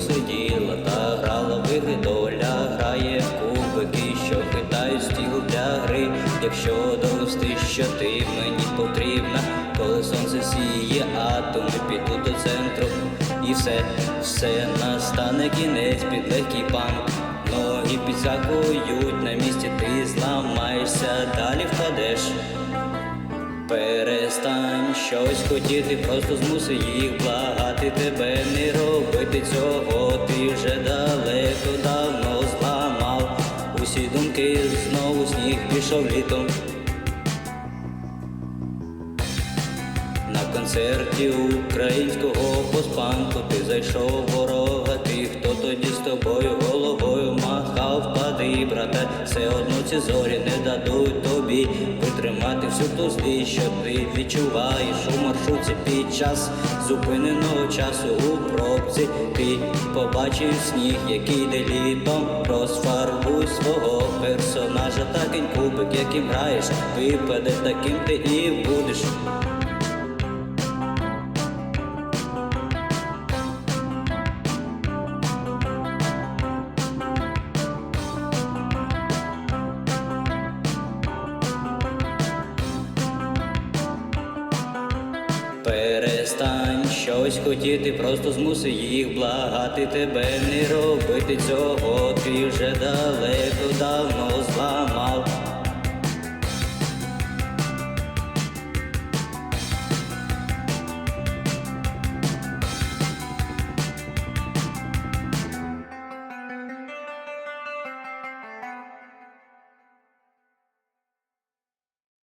сиділа та грала в ігри доля, грає в кубики, що хитають стіл для гри. Якщо довести, що ти мені потрібна, коли сонце сіє, атоми підуть до центру. І все, все настане кінець під легкий панк. Ноги підскакують на місці, ти зламаєшся, далі впадеш. Перестань щось хотіти, просто змуси їх благати тебе не пішов літом. На концерті українського постпанку ти зайшов ворога, ти хто тоді з тобою головою махав, пади, брате, все одно ці зорі не дадуть тобі витримати всю ту злість, що ти відчуваєш у маршрутці під час зупиненого часу у пробці. Ти побачив сніг, який йде літом, розфарбуй свого кинь кубик, яким граєш, випаде таким ти і будеш. Перестань щось хотіти, просто змуси їх благати тебе не робити цього. Ти вже далеко давно зламав